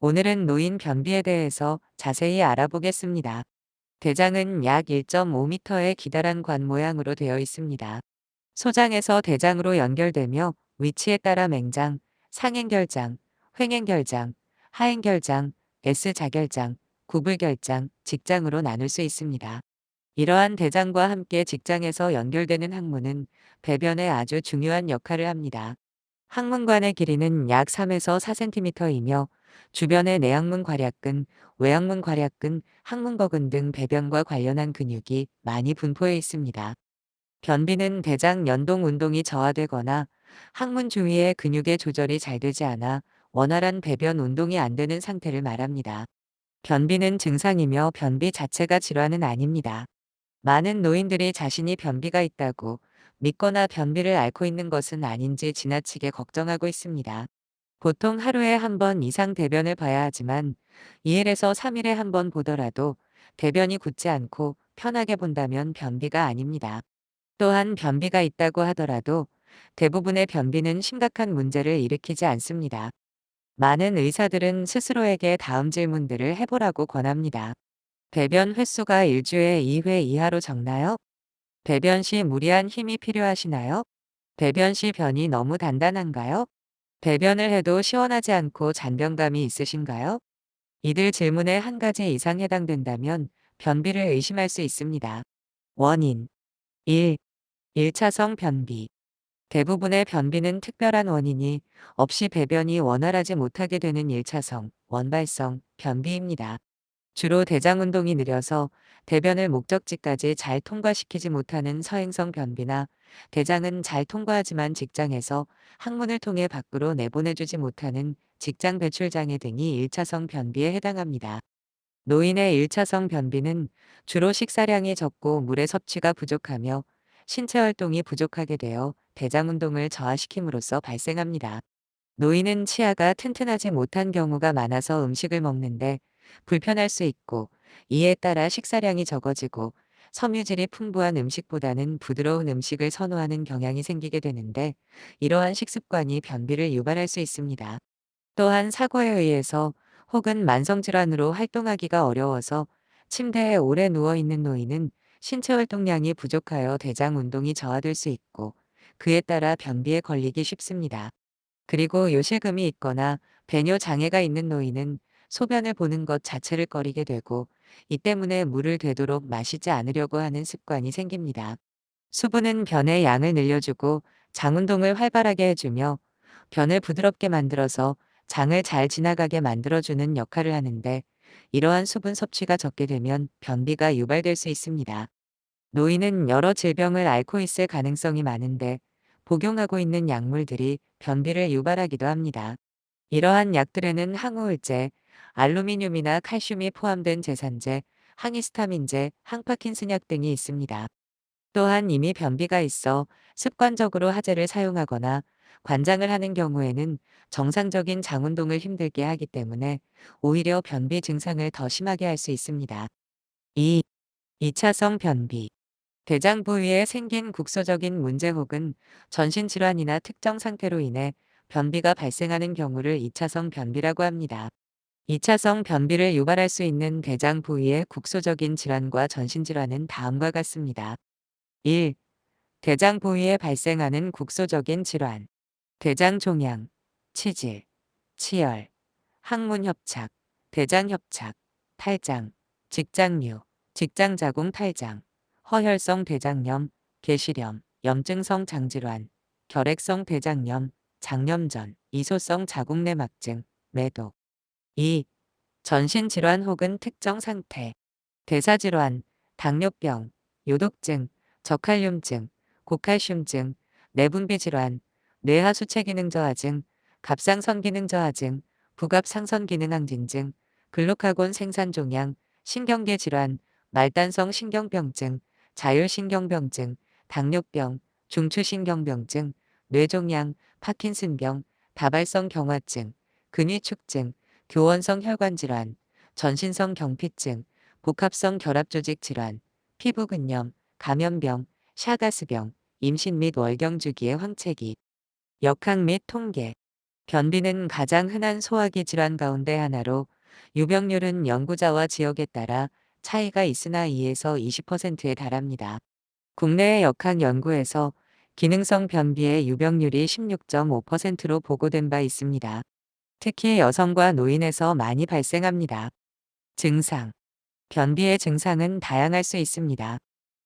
오늘은 노인 변비에 대해서 자세히 알아보겠습니다. 대장은 약 1.5m의 기다란 관 모양으로 되어 있습니다. 소장에서 대장으로 연결되며 위치에 따라 맹장, 상행결장, 횡행결장, 하행결장, S자결장, 구불결장, 직장으로 나눌 수 있습니다. 이러한 대장과 함께 직장에서 연결되는 항문은 배변에 아주 중요한 역할을 합니다. 항문관의 길이는 약 3에서 4cm이며 주변의 내항문 괄약근, 외항문 괄약근, 항문거근 등 배변과 관련한 근육이 많이 분포해 있습니다. 변비는 대장 연동 운동이 저하되거나 항문 주위의 근육의 조절이 잘 되지 않아 원활한 배변 운동이 안 되는 상태를 말합니다. 변비는 증상이며 변비 자체가 질환은 아닙니다. 많은 노인들이 자신이 변비가 있다고 믿거나 변비를 앓고 있는 것은 아닌지 지나치게 걱정하고 있습니다. 보통 하루에 한 번 이상 대변을 봐야 하지만 2일에서 3일에 한 번 보더라도 대변이 굳지 않고 편하게 본다면 변비가 아닙니다. 또한 변비가 있다고 하더라도 대부분의 변비는 심각한 문제를 일으키지 않습니다. 많은 의사들은 스스로에게 다음 질문들을 해보라고 권합니다. 배변 횟수가 일주에 2회 이하로 적나요? 배변 시 무리한 힘이 필요하시나요? 배변 시 변이 너무 단단한가요? 배변을 해도 시원하지 않고 잔변감이 있으신가요? 이들 질문에 한 가지 이상 해당된다면 변비를 의심할 수 있습니다. 원인 1. 1차성 변비 대부분의 변비는 특별한 원인이 없이 배변이 원활하지 못하게 되는 1차성, 원발성 변비입니다. 주로 대장 운동이 느려서 대변을 목적지까지 잘 통과시키지 못하는 서행성 변비나 대장은 잘 통과하지만 직장에서 항문을 통해 밖으로 내보내주지 못하는 직장 배출 장애 등이 1차성 변비에 해당합니다. 노인의 1차성 변비는 주로 식사량이 적고 물의 섭취가 부족하며 신체 활동이 부족하게 되어 대장 운동을 저하시킴으로써 발생합니다. 노인은 치아가 튼튼하지 못한 경우가 많아서 음식을 먹는데 불편할 수 있고 이에 따라 식사량이 적어지고 섬유질이 풍부한 음식보다는 부드러운 음식을 선호하는 경향이 생기게 되는데 이러한 식습관이 변비를 유발할 수 있습니다. 또한 사고에 의해서 혹은 만성질환으로 활동하기가 어려워서 침대에 오래 누워있는 노인은 신체 활동량이 부족하여 대장 운동이 저하될 수 있고 그에 따라 변비에 걸리기 쉽습니다. 그리고 요실금이 있거나 배뇨 장애가 있는 노인은 소변을 보는 것 자체를 꺼리게 되고 이 때문에 물을 되도록 마시지 않으려고 하는 습관이 생깁니다. 수분은 변의 양을 늘려주고 장 운동을 활발하게 해주며 변을 부드럽게 만들어서 장을 잘 지나가게 만들어주는 역할을 하는데 이러한 수분 섭취가 적게 되면 변비가 유발될 수 있습니다. 노인은 여러 질병을 앓고 있을 가능성이 많은데 복용하고 있는 약물들이 변비를 유발하기도 합니다. 이러한 약들에는 항우울제, 알루미늄이나 칼슘이 포함된 제산제, 항히스타민제, 항파킨슨약 등이 있습니다. 또한 이미 변비가 있어 습관적으로 하제를 사용하거나 관장을 하는 경우에는 정상적인 장운동을 힘들게 하기 때문에 오히려 변비 증상을 더 심하게 할 수 있습니다. 2. 2차성 변비 대장 부위에 생긴 국소적인 문제 혹은 전신질환이나 특정 상태로 인해 변비가 발생하는 경우를 2차성 변비라고 합니다. 2차성 변비를 유발할 수 있는 대장 부위의 국소적인 질환과 전신질환은 다음과 같습니다. 1. 대장 부위에 발생하는 국소적인 질환 대장 종양, 치질, 치열, 항문 협착, 대장 협착, 탈장, 직장류, 직장 자궁 탈장, 허혈성 대장염, 계시염, 염증성 장질환, 결핵성 대장염, 장염전, 이소성 자궁내막증, 매독. 2. 전신질환 혹은 특정 상태, 대사질환, 당뇨병, 요독증, 저칼륨증, 고칼슘증, 내분비질환, 뇌하수체기능 저하증, 갑상선기능 저하증, 부갑상선기능항진증, 글루카곤 생산종양, 신경계 질환, 말단성 신경병증, 자율신경병증, 당뇨병, 중추신경병증, 뇌종양, 파킨슨병, 다발성 경화증, 근위축증, 교원성 혈관질환, 전신성 경피증, 복합성 결합조직 질환, 피부근염, 감염병, 샤가스병, 임신 및 월경 주기의 황체기, 역학 및 통계, 변비는 가장 흔한 소화기 질환 가운데 하나로 유병률은 연구자와 지역에 따라 차이가 있으나 2에서 20%에 달합니다. 국내의 역학 연구에서 기능성 변비의 유병률이 16.5%로 보고된 바 있습니다. 특히 여성과 노인에서 많이 발생합니다. 증상 변비의 증상은 다양할 수 있습니다.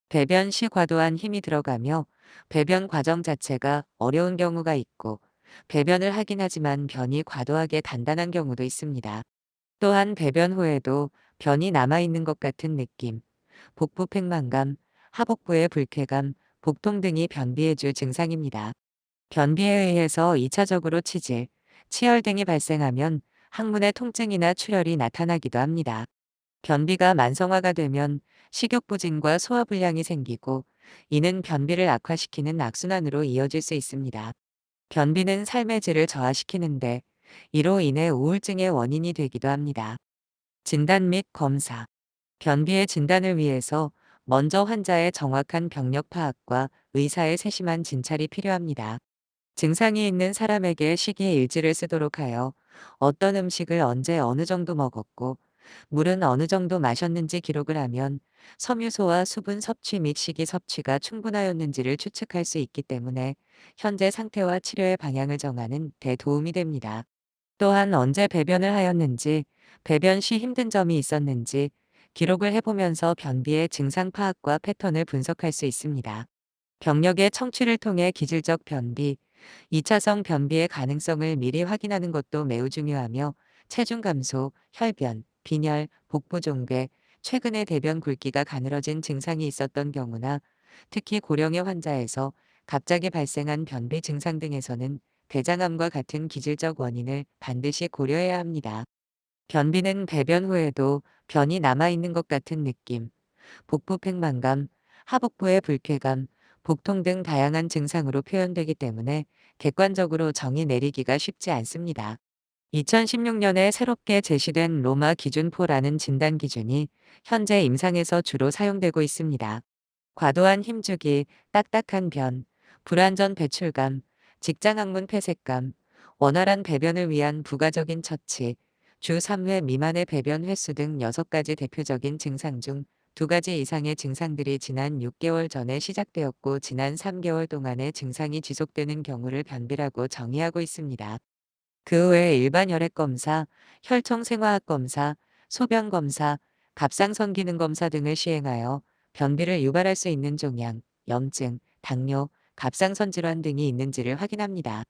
배변 시 과도한 힘이 들어가며 배변 과정 자체가 어려운 경우가 있고 배변을 하긴 하지만 변이 과도하게 단단한 경우도 있습니다. 또한 배변 후에도 변이 남아있는 것 같은 느낌, 복부 팽만감, 하복부의 불쾌감, 복통 등이 변비의 주 증상입니다. 변비에 의해서 2차적으로 치질, 치열 등이 발생하면 항문의 통증이나 출혈이 나타나기도 합니다. 변비가 만성화가 되면 식욕부진과 소화불량이 생기고 이는 변비를 악화시키는 악순환으로 이어질 수 있습니다. 변비는 삶의 질을 저하시키는데 이로 인해 우울증의 원인이 되기도 합니다. 진단 및 검사 변비의 진단을 위해서 먼저 환자의 정확한 병력 파악과 의사의 세심한 진찰이 필요합니다. 증상이 있는 사람에게 식이 일지를 쓰도록 하여 어떤 음식을 언제 어느 정도 먹었고 물은 어느 정도 마셨는지 기록을 하면 섬유소와 수분 섭취 및 식이 섭취가 충분하였는지를 추측할 수 있기 때문에 현재 상태와 치료의 방향을 정하는 데 도움이 됩니다. 또한 언제 배변을 하였는지, 배변 시 힘든 점이 있었는지 기록을 해보면서 변비의 증상 파악과 패턴을 분석할 수 있습니다. 병력의 청취를 통해 기질적 변비, 2차성 변비의 가능성을 미리 확인하는 것도 매우 중요하며 체중 감소, 혈변, 빈혈, 복부 종괴, 최근에 대변 굵기가 가늘어진 증상이 있었던 경우나 특히 고령의 환자에서 갑자기 발생한 변비 증상 등에서는 대장암과 같은 기질적 원인을 반드시 고려해야 합니다. 변비는 배변 후에도 변이 남아있는 것 같은 느낌, 복부 팽만감, 하복부의 불쾌감, 복통 등 다양한 증상으로 표현되기 때문에 객관적으로 정의 내리기가 쉽지 않습니다. 2016년에 새롭게 제시된 로마 기준포라는 진단 기준이 현재 임상에서 주로 사용되고 있습니다. 과도한 힘주기, 딱딱한 변, 불완전 배출감, 직장 항문 폐색감, 원활한 배변을 위한 부가적인 처치, 주 3회 미만의 배변 횟수 등 6가지 대표적인 증상 중 2가지 이상의 증상들이 지난 6개월 전에 시작되었고 지난 3개월 동안의 증상이 지속되는 경우를 변비라고 정의하고 있습니다. 그 외에 일반 혈액 검사, 혈청 생화학 검사, 소변 검사, 갑상선 기능 검사 등을 시행하여 변비를 유발할 수 있는 종양, 염증, 당뇨, 갑상선 질환 등이 있는지를 확인합니다.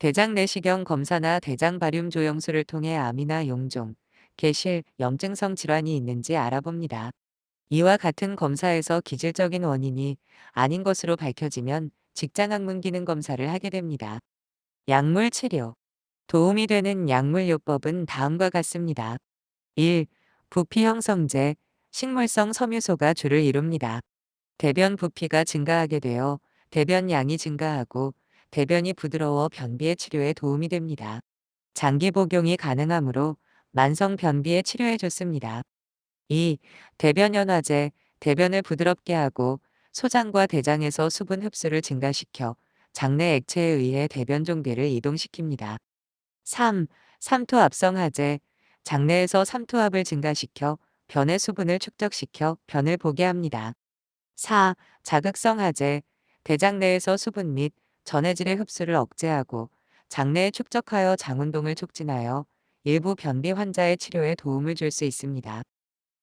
대장 내시경 검사나 대장 바륨 조영수를 통해 암이나 용종, 개실, 염증성 질환이 있는지 알아봅니다. 이와 같은 검사에서 기질적인 원인이 아닌 것으로 밝혀지면 직장학문 기능 검사를 하게 됩니다. 약물 치료 도움이 되는 약물요법은 다음과 같습니다. 1. 부피 형성제, 식물성 섬유소가 주를 이룹니다. 대변 부피가 증가하게 되어 대변 양이 증가하고 대변이 부드러워 변비의 치료에 도움이 됩니다. 장기 복용이 가능하므로 만성 변비의 치료에 좋습니다. 2. 대변 연화제, 대변을 부드럽게 하고 소장과 대장에서 수분 흡수를 증가시켜 장내 액체에 의해 대변 종대를 이동시킵니다. 3. 삼투압성하제 장내에서 삼투압을 증가시켜 변의 수분을 축적시켜 변을 보게 합니다. 4. 자극성하제 대장 내에서 수분 및 전해질의 흡수를 억제하고 장내에 축적하여 장운동을 촉진하여 일부 변비 환자의 치료에 도움을 줄 수 있습니다.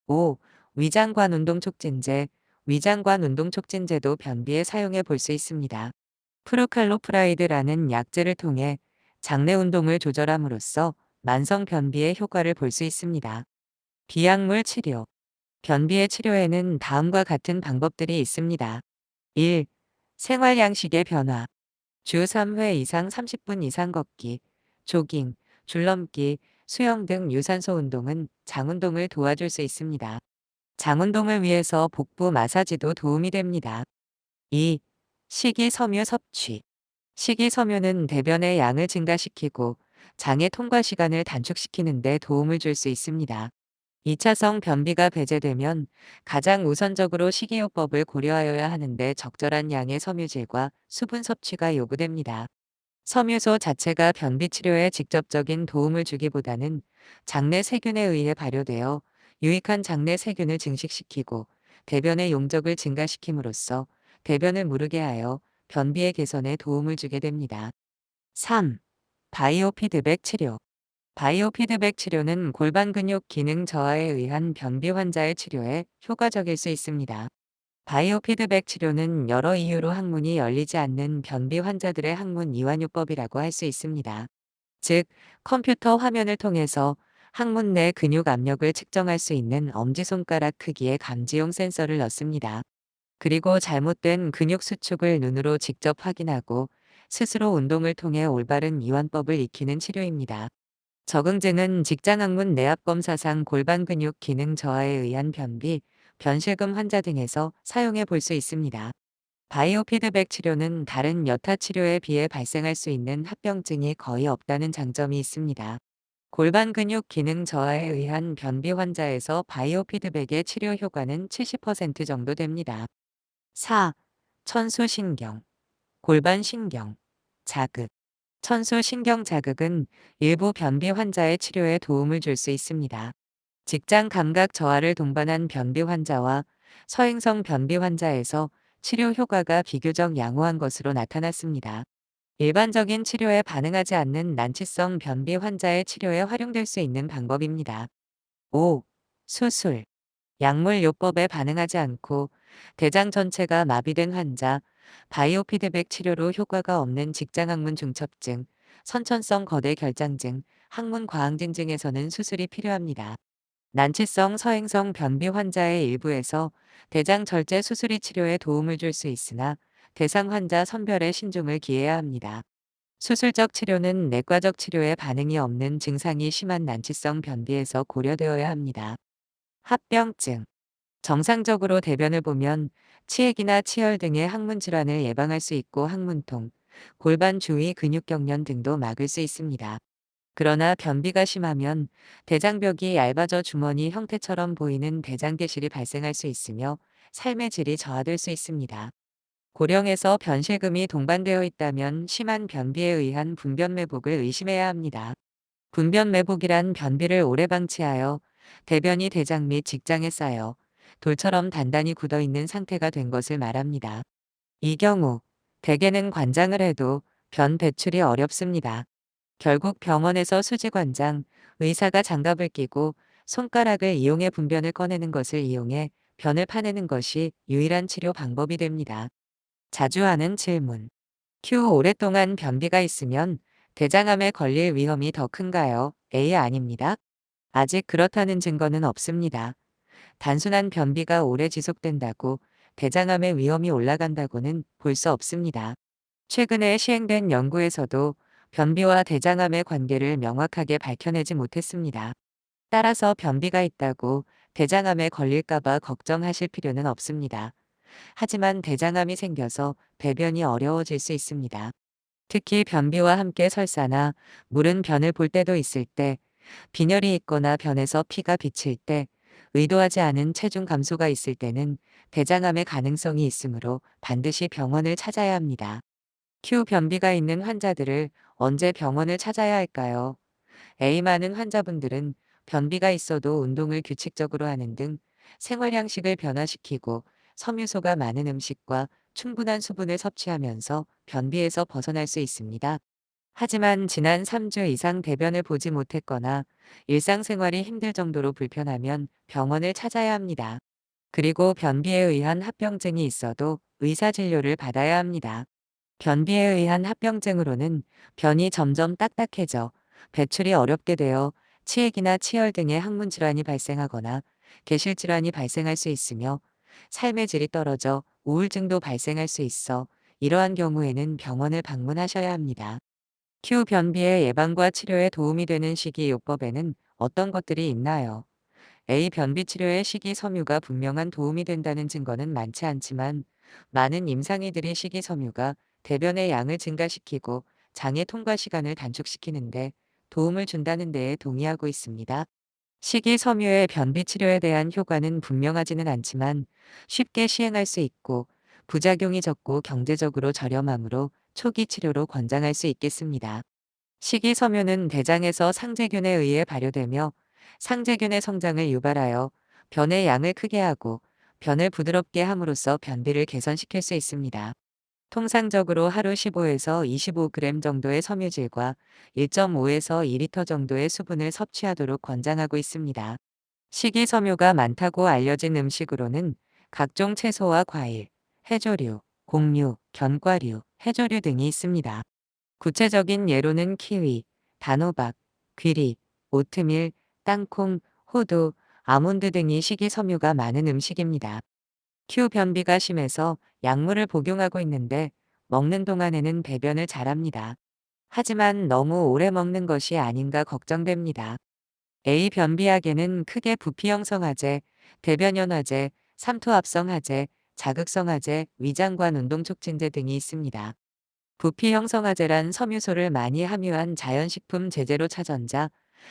5. 위장관 운동 촉진제 위장관 운동 촉진제도 변비에 사용해 볼 수 있습니다. 프로칼로프라이드라는 약제를 통해 장내 운동을 조절함으로써 만성 변비의 효과를 볼 수 있습니다. 비약물 치료 변비의 치료에는 다음과 같은 방법들이 있습니다. 1. 생활 양식의 변화 주 3회 이상 30분 이상 걷기, 조깅, 줄넘기, 수영 등 유산소 운동은 장운동을 도와줄 수 있습니다. 장운동을 위해서 복부 마사지도 도움이 됩니다. 2. 식이섬유 섭취 식이섬유는 대변의 양을 증가시키고 장의 통과 시간을 단축시키는 데 도움을 줄 수 있습니다. 2차성 변비가 배제되면 가장 우선적으로 식이요법을 고려하여야 하는데 적절한 양의 섬유질과 수분 섭취가 요구됩니다. 섬유소 자체가 변비 치료에 직접적인 도움을 주기보다는 장내 세균에 의해 발효되어 유익한 장내 세균을 증식시키고 대변의 용적을 증가시킴으로써 대변을 무르게 하여 변비의 개선에 도움을 주게 됩니다. 3. 바이오 피드백 치료 바이오 피드백 치료는 골반 근육 기능 저하에 의한 변비 환자의 치료에 효과적일 수 있습니다. 바이오 피드백 치료는 여러 이유로 항문이 열리지 않는 변비 환자들의 항문 이완요법이라고 할 수 있습니다. 즉, 컴퓨터 화면을 통해서 항문 내 근육 압력을 측정할 수 있는 엄지손가락 크기의 감지용 센서를 넣습니다. 그리고 잘못된 근육 수축을 눈으로 직접 확인하고 스스로 운동을 통해 올바른 이완법을 익히는 치료입니다. 적응증은 직장학문 내압 검사상 골반 근육 기능 저하에 의한 변비, 변실금 환자 등에서 사용해 볼 수 있습니다. 바이오 피드백 치료는 다른 여타 치료에 비해 발생할 수 있는 합병증이 거의 없다는 장점이 있습니다. 골반 근육 기능 저하에 의한 변비 환자에서 바이오 피드백의 치료 효과는 70% 정도 됩니다. 4. 천수신경 골반신경 자극 천수신경 자극은 일부 변비 환자의 치료에 도움을 줄 수 있습니다. 직장 감각 저하를 동반한 변비 환자와 서행성 변비 환자에서 치료 효과가 비교적 양호한 것으로 나타났습니다. 일반적인 치료에 반응하지 않는 난치성 변비 환자의 치료에 활용될 수 있는 방법입니다. 5. 수술 약물 요법에 반응하지 않고 대장 전체가 마비된 환자, 바이오 피드백 치료로 효과가 없는 직장학문 중첩증, 선천성 거대 결장증, 항문 과항증 등에서는 수술이 필요합니다. 난치성 서행성 변비 환자의 일부에서 대장 절제 수술이 치료에 도움을 줄 수 있으나 대상 환자 선별에 신중을 기해야 합니다. 수술적 치료는 내과적 치료에 반응이 없는 증상이 심한 난치성 변비에서 고려되어야 합니다. 합병증 정상적으로 대변을 보면 치액이나 치열 등의 항문 질환을 예방할 수 있고 항문통, 골반 주위 근육경련 등도 막을 수 있습니다. 그러나 변비가 심하면 대장벽이 얇아져 주머니 형태처럼 보이는 대장계실이 발생할 수 있으며 삶의 질이 저하될 수 있습니다. 고령에서 변실금이 동반되어 있다면 심한 변비에 의한 분변매복을 의심해야 합니다. 분변매복이란 변비를 오래 방치하여 대변이 대장 및 직장에 쌓여 돌처럼 단단히 굳어 있는 상태가 된 것을 말합니다. 이 경우 대개는 관장을 해도 변 배출이 어렵습니다. 결국 병원에서 수지관장, 의사가 장갑을 끼고 손가락을 이용해 분변을 꺼내는 것을 이용해 변을 파내는 것이 유일한 치료 방법이 됩니다. 자주 하는 질문. Q 오랫동안 변비가 있으면 대장암에 걸릴 위험이 더 큰가요? A 아닙니다. 아직 그렇다는 증거는 없습니다. 단순한 변비가 오래 지속된다고 대장암의 위험이 올라간다고는 볼 수 없습니다. 최근에 시행된 연구에서도 변비와 대장암의 관계를 명확하게 밝혀내지 못했습니다. 따라서 변비가 있다고 대장암에 걸릴까봐 걱정하실 필요는 없습니다. 하지만 대장암이 생겨서 배변이 어려워질 수 있습니다. 특히 변비와 함께 설사나 물은 변을 볼 때도 있을 때, 빈혈이 있거나 변에서 피가 비칠 때, 의도하지 않은 체중 감소가 있을 때는 대장암의 가능성이 있으므로 반드시 병원을 찾아야 합니다. Q 변비가 있는 환자들을 언제 병원을 찾아야 할까요? A 많은 환자분들은 변비가 있어도 운동을 규칙적으로 하는 등 생활 양식을 변화시키고 섬유소가 많은 음식과 충분한 수분을 섭취하면서 변비에서 벗어날 수 있습니다. 하지만 지난 3주 이상 대변을 보지 못했거나 일상생활이 힘들 정도로 불편하면 병원을 찾아야 합니다. 그리고 변비에 의한 합병증이 있어도 의사 진료를 받아야 합니다. 변비에 의한 합병증으로는 변이 점점 딱딱해져 배출이 어렵게 되어 치액이나 치열 등의 항문 질환이 발생하거나 개실 질환이 발생할 수 있으며 삶의 질이 떨어져 우울증도 발생할 수 있어 이러한 경우에는 병원을 방문하셔야 합니다. q 변비의 예방과 치료에 도움이 되는 식이요법에는 어떤 것들이 있나요? A. 변비 치료에 식이섬유가 분명한 도움이 된다는 증거는 많지 않지만 많은 임상의들이 식이섬유가 대변의 양을 증가시키고 장의 통과 시간을 단축시키는데 도움을 준다는 데에 동의하고 있습니다. 식이섬유의 변비 치료에 대한 효과는 분명하지는 않지만 쉽게 시행할 수 있고 부작용이 적고 경제적으로 저렴하므로 초기 치료로 권장할 수 있겠습니다. 식이섬유는 대장에서 상재균에 의해 발효되며 상재균의 성장을 유발하여 변의 양을 크게 하고 변을 부드럽게 함으로써 변비를 개선시킬 수 있습니다. 통상적으로 하루 15에서 25g 정도의 섬유질과 1.5에서 2리터 정도의 수분을 섭취하도록 권장하고 있습니다. 식이섬유가 많다고 알려진 음식으로는 각종 채소와 과일, 해조류, 곡류, 견과류, 해조류 등이 있습니다. 구체적인 예로는 키위, 단호박, 귀리, 오트밀, 땅콩, 호두, 아몬드 등이 식이섬유가 많은 음식입니다. 큐 변비가 심해서 약물을 복용하고 있는데 먹는 동안에는 배변을 잘합니다. 하지만 너무 오래 먹는 것이 아닌가 걱정됩니다. A 변비약에는 크게 부피 형성화제, 대변연화제, 삼투압성화제, 자극성화제, 위장관 운동촉진제 등이 있습니다. 부피 형성화제란 섬유소를 많이 함유한 자연식품 제제로 차전자,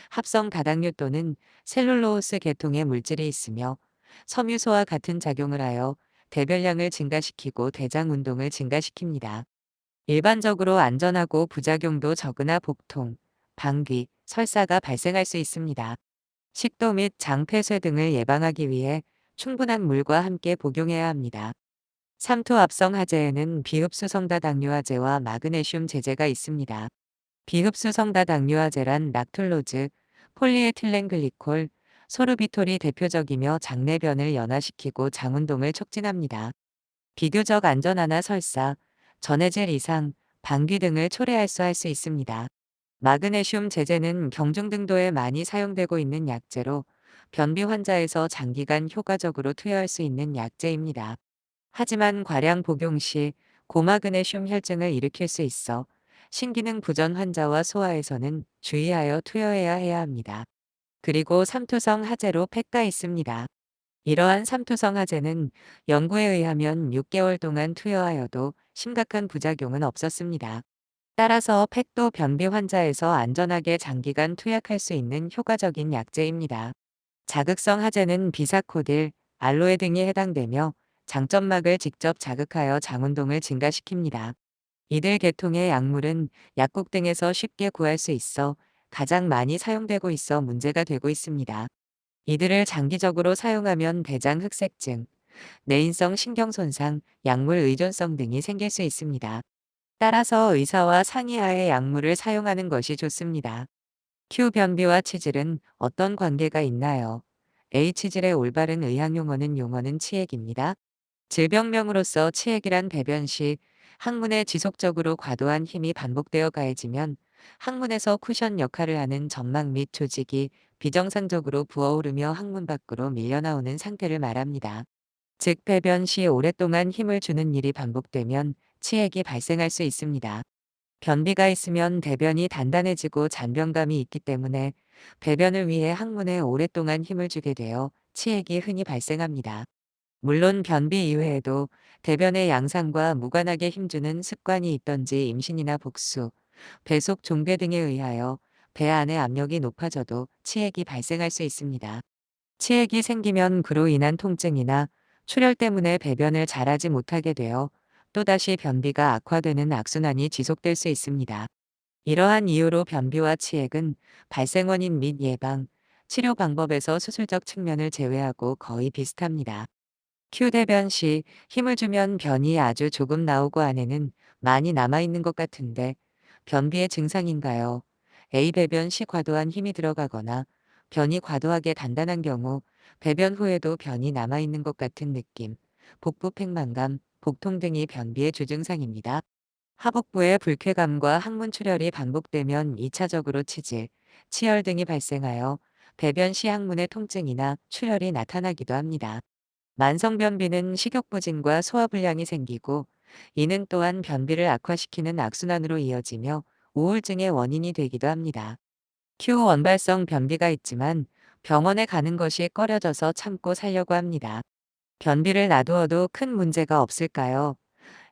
합성 다당류 또는 셀룰로스 계통의 물질이 있으며 섬유소와 같은 작용을 하여 대변량을 증가시키고 대장 운동을 증가시킵니다. 일반적으로 안전하고 부작용도 적으나 복통, 방귀, 설사가 발생할 수 있습니다. 식도 및 장폐쇄 등을 예방하기 위해 충분한 물과 함께 복용해야 합니다. 삼투압성 하제에는 비흡수성다당류화제와 마그네슘 제제가 있습니다. 비흡수성다당류화제란 락툴로즈, 폴리에틸렌글리콜, 소르비톨이 대표적이며 장내변을 연화시키고 장운동을 촉진합니다. 비교적 안전하나 설사, 전해질 이상, 방귀 등을 초래할 수 할 수 있습니다. 마그네슘 제제는 경중 등도에 많이 사용되고 있는 약제로 변비 환자에서 장기간 효과적으로 투여할 수 있는 약제입니다. 하지만 과량 복용 시 고마그네슘 혈증을 일으킬 수 있어 신기능 부전 환자와 소아에서는 주의하여 투여해야 해야 합니다. 그리고 삼투성 하제로 팩가 있습니다. 이러한 삼투성 하제는 연구에 의하면 6개월 동안 투여하여도 심각한 부작용은 없었습니다. 따라서 팩도 변비 환자에서 안전하게 장기간 투약할 수 있는 효과적인 약제입니다. 자극성 하제는 비사코딜, 알로에 등이 해당되며 장점막을 직접 자극하여 장운동을 증가시킵니다. 이들 계통의 약물은 약국 등에서 쉽게 구할 수 있어 가장 많이 사용되고 있어 문제가 되고 있습니다. 이들을 장기적으로 사용하면 대장 흑색증, 내인성 신경 손상, 약물 의존성 등이 생길 수 있습니다. 따라서 의사와 상의하에 약물을 사용하는 것이 좋습니다. Q 변비와 치질은 어떤 관계가 있나요? A 치질의 올바른 의학 용어는 용어는 치액입니다. 질병명으로서 치액이란 배변 시 항문에 지속적으로 과도한 힘이 반복되어 가해지면 항문에서 쿠션 역할을 하는 점막 및 조직이 비정상적으로 부어오르며 항문 밖으로 밀려나오는 상태를 말합니다. 즉 배변 시 오랫동안 힘을 주는 일이 반복되면 치액이 발생할 수 있습니다. 변비가 있으면 대변이 단단해지고 잔변감이 있기 때문에 배변을 위해 항문에 오랫동안 힘을 주게 되어 치액이 흔히 발생합니다. 물론 변비 이외에도 대변의 양상과 무관하게 힘주는 습관이 있던지 임신이나 복수, 배속 종괴 등에 의하여 배 안의 압력이 높아져도 치액이 발생할 수 있습니다. 치액이 생기면 그로 인한 통증이나 출혈 때문에 배변을 잘하지 못하게 되어 또다시 변비가 악화되는 악순환이 지속될 수 있습니다. 이러한 이유로 변비와 치액은 발생 원인 및 예방, 치료 방법에서 수술적 측면을 제외하고 거의 비슷합니다. Q대변 시 힘을 주면 변이 아주 조금 나오고 안에는 많이 남아있는 것 같은데 변비의 증상인가요? A 배변 시 과도한 힘이 들어가거나 변이 과도하게 단단한 경우 배변 후에도 변이 남아있는 것 같은 느낌, 복부 팽만감, 복통 등이 변비의 주증상입니다. 하복부의 불쾌감과 항문 출혈이 반복되면 2차적으로 치질, 치열 등이 발생하여 배변 시 항문의 통증이나 출혈이 나타나기도 합니다. 만성변비는 식욕부진과 소화불량이 생기고 이는 또한 변비를 악화시키는 악순환으로 이어지며 우울증의 원인이 되기도 합니다. Q 원발성 변비가 있지만 병원에 가는 것이 꺼려져서 참고 살려고 합니다. 변비를 놔두어도 큰 문제가 없을까요?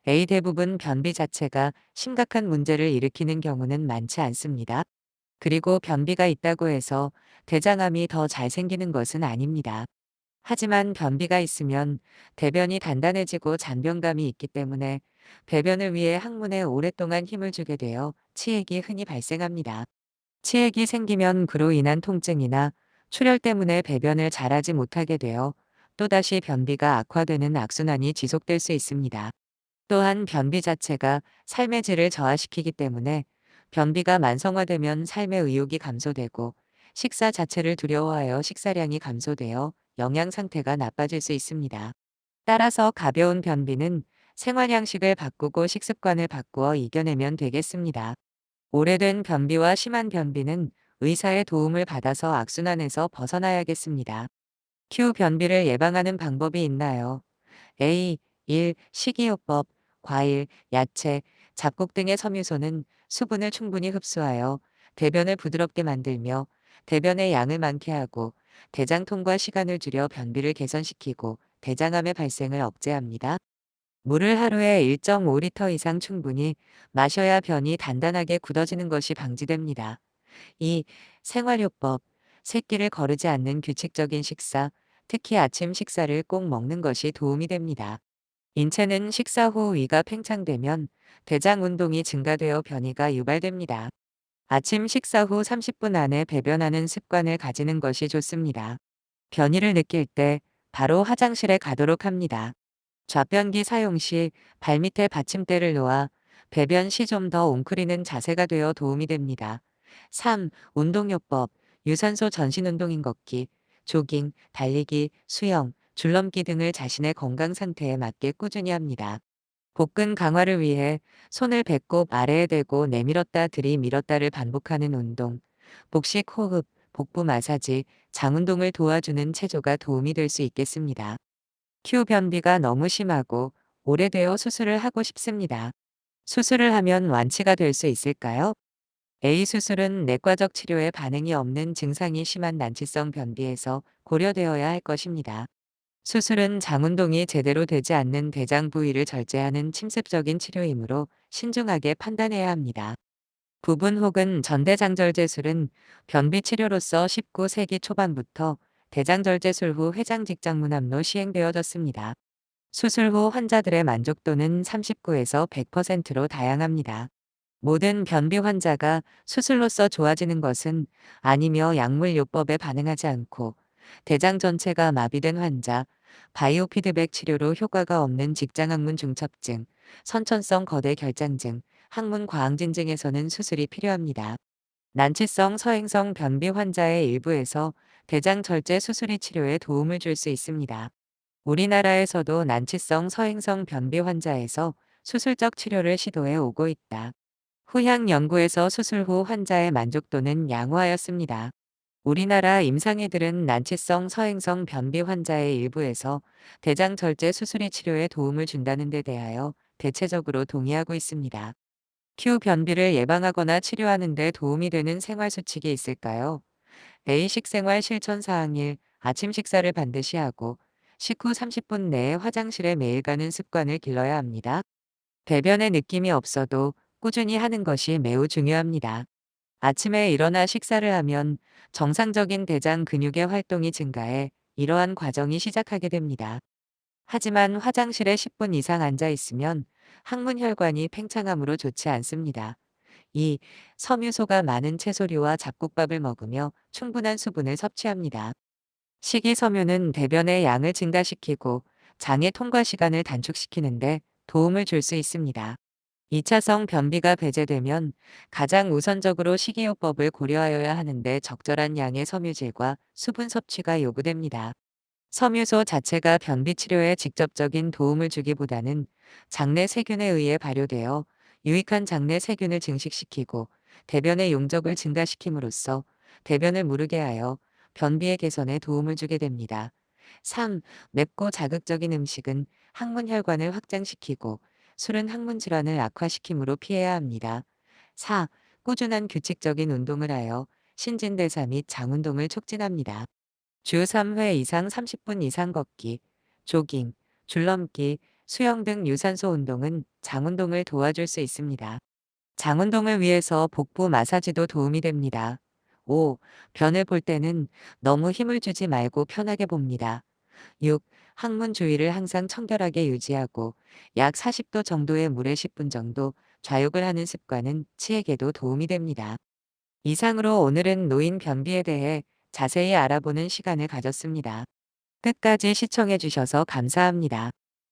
A 대부분 변비 자체가 심각한 문제를 일으키는 경우는 많지 않습니다. 그리고 변비가 있다고 해서 대장암이 더 잘 생기는 것은 아닙니다. 하지만 변비가 있으면 대변이 단단해지고 잔변감이 있기 때문에 배변을 위해 항문에 오랫동안 힘을 주게 되어 치액이 흔히 발생합니다. 치액이 생기면 그로 인한 통증이나 출혈 때문에 배변을 잘하지 못하게 되어 또다시 변비가 악화되는 악순환이 지속될 수 있습니다. 또한 변비 자체가 삶의 질을 저하시키기 때문에 변비가 만성화되면 삶의 의욕이 감소되고 식사 자체를 두려워하여 식사량이 감소되어 영양 상태가 나빠질 수 있습니다. 따라서 가벼운 변비는 생활 양식을 바꾸고 식습관을 바꾸어 이겨내면 되겠습니다. 오래된 변비와 심한 변비는 의사의 도움을 받아서 악순환에서 벗어나야겠습니다. 큐 변비를 예방하는 방법이 있나요? A. 1. 식이요법, 과일, 야채, 잡곡 등의 섬유소는 수분을 충분히 흡수하여 대변을 부드럽게 만들며 대변의 양을 많게 하고 대장통과 시간을 줄여 변비를 개선시키고 대장암의 발생을 억제합니다. 물을 하루에 1.5리터 이상 충분히 마셔야 변이 단단하게 굳어지는 것이 방지됩니다. 2. 생활요법. 새끼를 거르지 않는 규칙적인 식사, 특히 아침 식사를 꼭 먹는 것이 도움이 됩니다. 인체는 식사 후 위가 팽창되면 대장 운동이 증가되어 변이가 유발됩니다. 아침 식사 후 30분 안에 배변하는 습관을 가지는 것이 좋습니다. 변이를 느낄 때 바로 화장실에 가도록 합니다. 좌변기 사용 시 발밑에 받침대를 놓아 배변 시 좀 더 웅크리는 자세가 되어 도움이 됩니다. 3. 운동요법, 유산소 전신운동인 걷기, 조깅, 달리기, 수영, 줄넘기 등을 자신의 건강 상태에 맞게 꾸준히 합니다. 복근 강화를 위해 손을 배꼽 아래에 대고 내밀었다 들이밀었다를 반복하는 운동, 복식 호흡, 복부 마사지, 장 운동을 도와주는 체조가 도움이 될 수 있겠습니다. 큐 변비가 너무 심하고 오래되어 수술을 하고 싶습니다. 수술을 하면 완치가 될 수 있을까요? A 수술은 내과적 치료에 반응이 없는 증상이 심한 난치성 변비에서 고려되어야 할 것입니다. 수술은 장운동이 제대로 되지 않는 대장 부위를 절제하는 침습적인 치료이므로 신중하게 판단해야 합니다. 부분 혹은 전대장절제술은 변비 치료로서 19세기 초반부터 대장절제술 후 회장 직장문암로 시행되어졌습니다. 수술 후 환자들의 만족도는 39에서 100%로 다양합니다. 모든 변비 환자가 수술로서 좋아지는 것은 아니며 약물 요법에 반응하지 않고 대장 전체가 마비된 환자, 바이오 피드백 치료로 효과가 없는 직장항문 중첩증, 선천성 거대 결장증, 항문 과항진 증에서는 수술이 필요합니다. 난치성 서행성 변비 환자의 일부에서 대장 절제 수술이 치료에 도움을 줄 수 있습니다. 우리나라에서도 난치성 서행성 변비 환자에서 수술적 치료를 시도해 오고 있다. 후향 연구에서 수술 후 환자의 만족도는 양호하였습니다. 우리나라 임상의들은 난치성 서행성 변비 환자의 일부에서 대장 절제 수술이 치료에 도움을 준다는 데 대하여 대체적으로 동의하고 있습니다. 큐 변비를 예방하거나 치료하는 데 도움이 되는 생활 수칙이 있을까요? A 식생활 실천 사항 1. 아침 식사를 반드시 하고 식후 30분 내에 화장실에 매일 가는 습관을 길러야 합니다. 배변의 느낌이 없어도 꾸준히 하는 것이 매우 중요합니다. 아침에 일어나 식사를 하면 정상적인 대장 근육의 활동이 증가해 이러한 과정이 시작하게 됩니다. 하지만 화장실에 10분 이상 앉아 있으면 항문 혈관이 팽창함으로 좋지 않습니다. 2. 섬유소가 많은 채소류와 잡곡밥을 먹으며 충분한 수분을 섭취합니다. 식이섬유는 대변의 양을 증가시키고 장의 통과 시간을 단축시키는데 도움을 줄 수 있습니다. 2차성 변비가 배제되면 가장 우선적으로 식이요법을 고려하여야 하는데 적절한 양의 섬유질과 수분 섭취가 요구됩니다. 섬유소 자체가 변비 치료에 직접적인 도움을 주기보다는 장내 세균에 의해 발효되어 유익한 장내 세균을 증식시키고 대변의 용적을 증가시킴으로써 대변을 무르게 하여 변비의 개선에 도움을 주게 됩니다. 3. 맵고 자극적인 음식은 항문 혈관을 확장시키고 술은 항문 질환을 악화시키므로 피해야 합니다. 4. 꾸준한 규칙적인 운동을 하여 신진대사 및 장운동을 촉진합니다. 주 3회 이상 30분 이상 걷기, 조깅, 줄넘기, 수영 등 유산소 운동은 장운동을 도와줄 수 있습니다. 장운동을 위해서 복부 마사지도 도움이 됩니다. 5. 변을 볼 때는 너무 힘을 주지 말고 편하게 봅니다. 6. 항문 주위를 항상 청결하게 유지하고 약 40도 정도의 물에 10분 정도 좌욕을 하는 습관은 치에게도 도움이 됩니다. 이상으로 오늘은 노인 변비에 대해 자세히 알아보는 시간을 가졌습니다. 끝까지 시청해 주셔서 감사합니다.